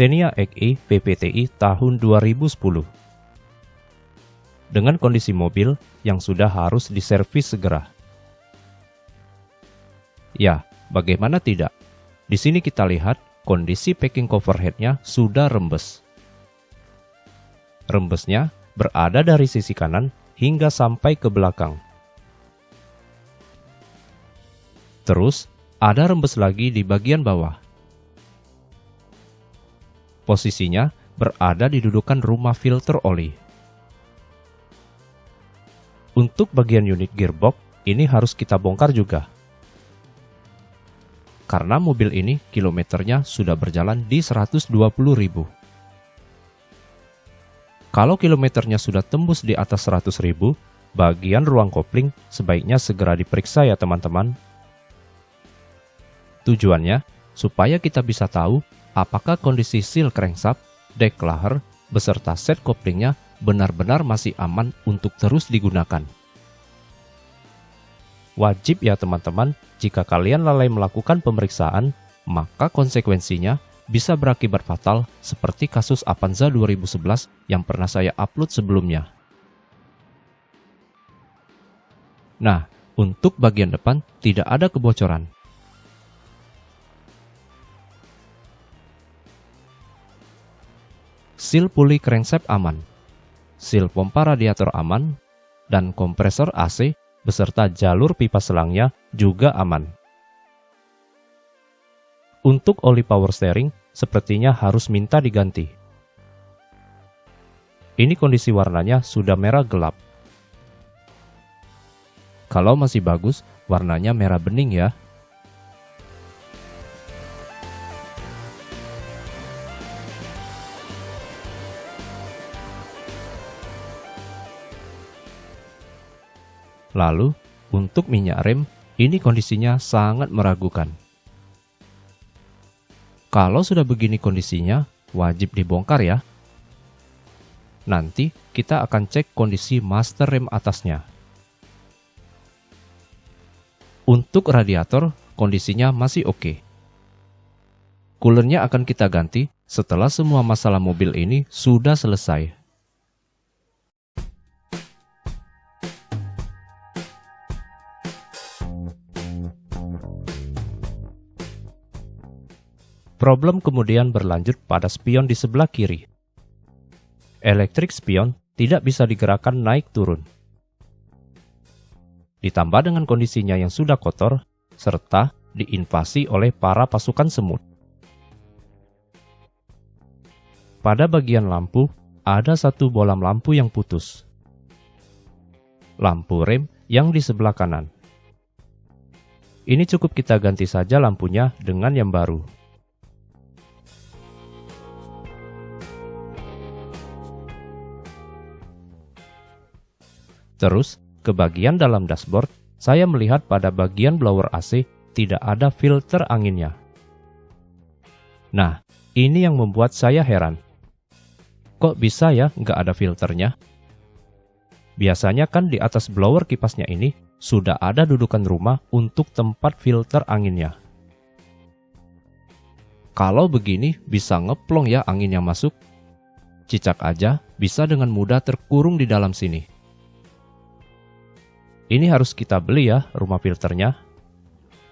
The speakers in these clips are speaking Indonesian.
Xenia XE PPTI tahun 2010. Dengan kondisi mobil yang sudah harus diservis segera. Ya, bagaimana tidak? Di sini kita lihat kondisi packing cover head-nya sudah rembes. Rembesnya berada dari sisi kanan hingga sampai ke belakang. Terus, ada rembes lagi di bagian bawah. Posisinya berada di dudukan rumah filter oli. Untuk bagian unit gearbox, ini harus kita bongkar juga. Karena mobil ini kilometernya sudah berjalan di 120.000. Kalau kilometernya sudah tembus di atas 100.000, bagian ruang kopling sebaiknya segera diperiksa ya teman-teman. Tujuannya, supaya kita bisa tahu apakah kondisi seal crankshaft, deck laher, beserta set koplingnya benar-benar masih aman untuk terus digunakan. Wajib ya teman-teman, jika kalian lalai melakukan pemeriksaan, maka konsekuensinya bisa berakibat fatal seperti kasus Avanza 2011 yang pernah saya upload sebelumnya. Nah, untuk bagian depan tidak ada kebocoran. Seal puli crankshaft aman, seal pompa radiator aman, dan kompresor AC beserta jalur pipa selangnya juga aman. Untuk oli power steering, sepertinya harus minta diganti. Ini kondisi warnanya sudah merah gelap. Kalau masih bagus, warnanya merah bening ya. Lalu, untuk minyak rem, ini kondisinya sangat meragukan. Kalau sudah begini kondisinya, wajib dibongkar ya. Nanti kita akan cek kondisi master rem atasnya. Untuk radiator, kondisinya masih oke. Coolernya akan kita ganti setelah semua masalah mobil ini sudah selesai. Problem kemudian berlanjut pada spion di sebelah kiri. Elektrik spion tidak bisa digerakkan naik turun. Ditambah dengan kondisinya yang sudah kotor, serta diinvasi oleh para pasukan semut. Pada bagian lampu, ada satu bolam lampu yang putus. Lampu rem yang di sebelah kanan. Ini cukup kita ganti saja lampunya dengan yang baru. Terus, ke bagian dalam dashboard, saya melihat pada bagian blower AC tidak ada filter anginnya. Nah, ini yang membuat saya heran. Kok bisa ya nggak ada filternya? Biasanya kan di atas blower kipasnya ini sudah ada dudukan rumah untuk tempat filter anginnya. Kalau begini bisa ngeplong ya angin yang masuk. Cicak aja bisa dengan mudah terkurung di dalam sini. Ini harus kita beli ya rumah filternya,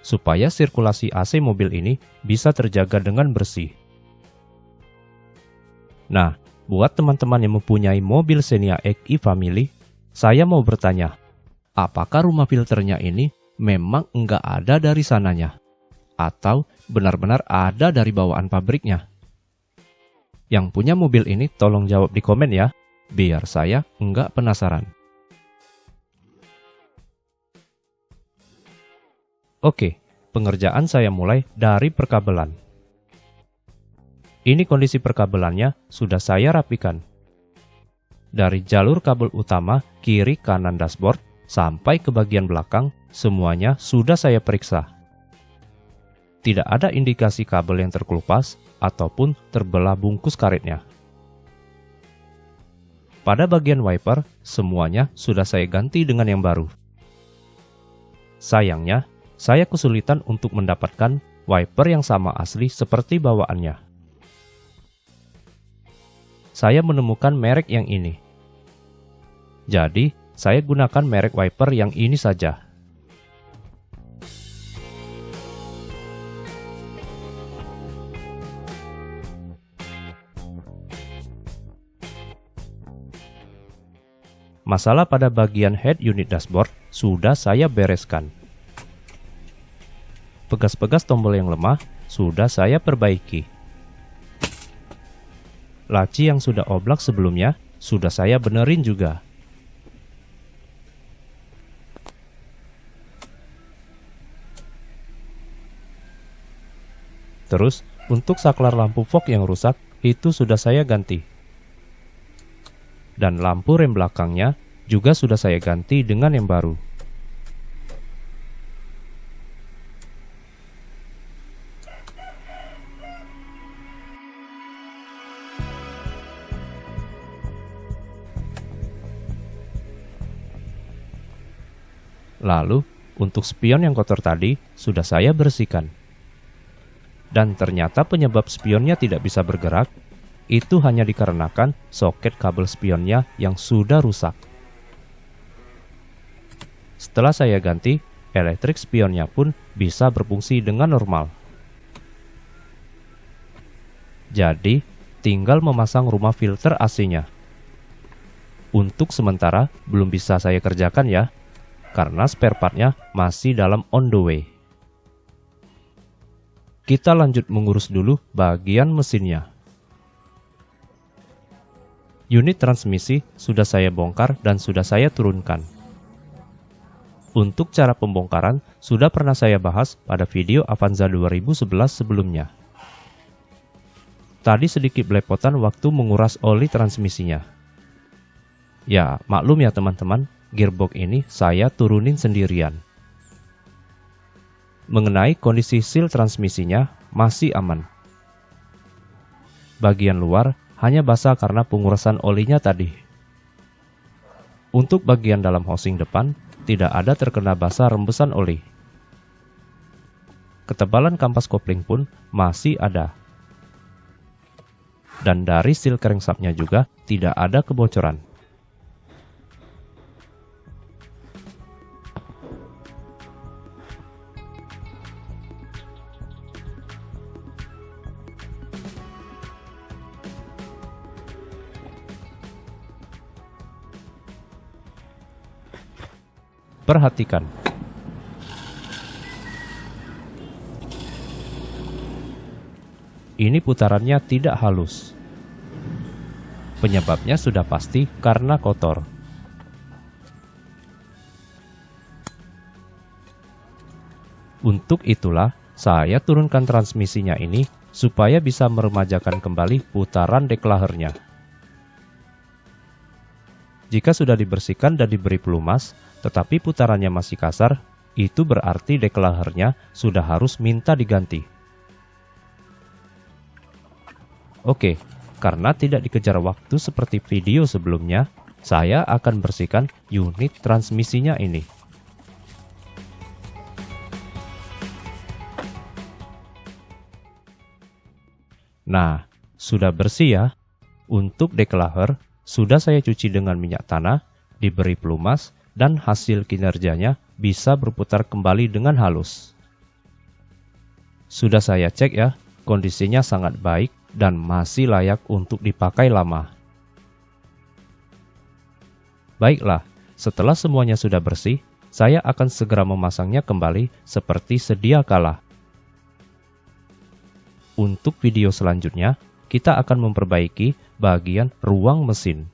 supaya sirkulasi AC mobil ini bisa terjaga dengan bersih. Nah, buat teman-teman yang mempunyai mobil Xenia XE Family, saya mau bertanya, apakah rumah filternya ini memang enggak ada dari sananya? Atau benar-benar ada dari bawaan pabriknya? Yang punya mobil ini tolong jawab di komen ya, biar saya enggak penasaran. Oke, pengerjaan saya mulai dari perkabelan. Ini kondisi perkabelannya sudah saya rapikan. Dari jalur kabel utama kiri kanan dashboard sampai ke bagian belakang, semuanya sudah saya periksa. Tidak ada indikasi kabel yang terkelupas ataupun terbelah bungkus karetnya. Pada bagian wiper, semuanya sudah saya ganti dengan yang baru. Sayangnya, saya kesulitan untuk mendapatkan wiper yang sama asli seperti bawaannya. saya menemukan merek yang ini. Jadi, saya gunakan merek wiper yang ini saja. Masalah pada bagian head unit dashboard sudah saya bereskan. Pegas-pegas tombol yang lemah sudah saya perbaiki. Laci yang sudah oblak sebelumnya sudah saya benerin juga. Terus, untuk saklar lampu fog yang rusak, itu sudah saya ganti dan lampu rem belakangnya juga sudah saya ganti dengan yang baru. Lalu, untuk spion yang kotor tadi sudah saya bersihkan. Dan ternyata penyebab spionnya tidak bisa bergerak itu hanya dikarenakan soket kabel spionnya yang sudah rusak. Setelah saya ganti, elektrik spionnya pun bisa berfungsi dengan normal. Jadi, tinggal memasang rumah filter AC-nya. Untuk sementara, belum bisa saya kerjakan ya, karena spare partnya masih dalam on the way. Kita lanjut mengurus dulu bagian mesinnya. Unit transmisi sudah saya bongkar dan sudah saya turunkan. Untuk cara pembongkaran sudah pernah saya bahas pada video Avanza 2011 sebelumnya. Tadi sedikit belepotan waktu menguras oli transmisinya. Ya, maklum ya teman-teman, gearbox ini saya turunin sendirian. Mengenai kondisi seal transmisinya masih aman. Bagian luar hanya basah karena pengurasan olinya tadi. Untuk bagian dalam housing depan, tidak ada terkena basah rembesan oli. Ketebalan kampas kopling pun masih ada. Dan dari seal crankshaftnya juga tidak ada kebocoran. Perhatikan. Ini putarannya tidak halus. Penyebabnya sudah pasti karena kotor. Untuk itulah, saya turunkan transmisinya ini supaya bisa meremajakan kembali putaran deklahernya. Jika sudah dibersihkan dan diberi pelumas, tetapi putarannya masih kasar, itu berarti deklahernya sudah harus minta diganti. Oke, karena tidak dikejar waktu seperti video sebelumnya, saya akan bersihkan unit transmisinya ini. Nah, sudah bersih ya. Untuk deklaher, sudah saya cuci dengan minyak tanah, diberi pelumas, dan hasil kinerjanya bisa berputar kembali dengan halus. Sudah saya cek ya, kondisinya sangat baik dan masih layak untuk dipakai lama. Baiklah, setelah semuanya sudah bersih, saya akan segera memasangnya kembali seperti sedia kala. Untuk video selanjutnya, kita akan memperbaiki bagian ruang mesin.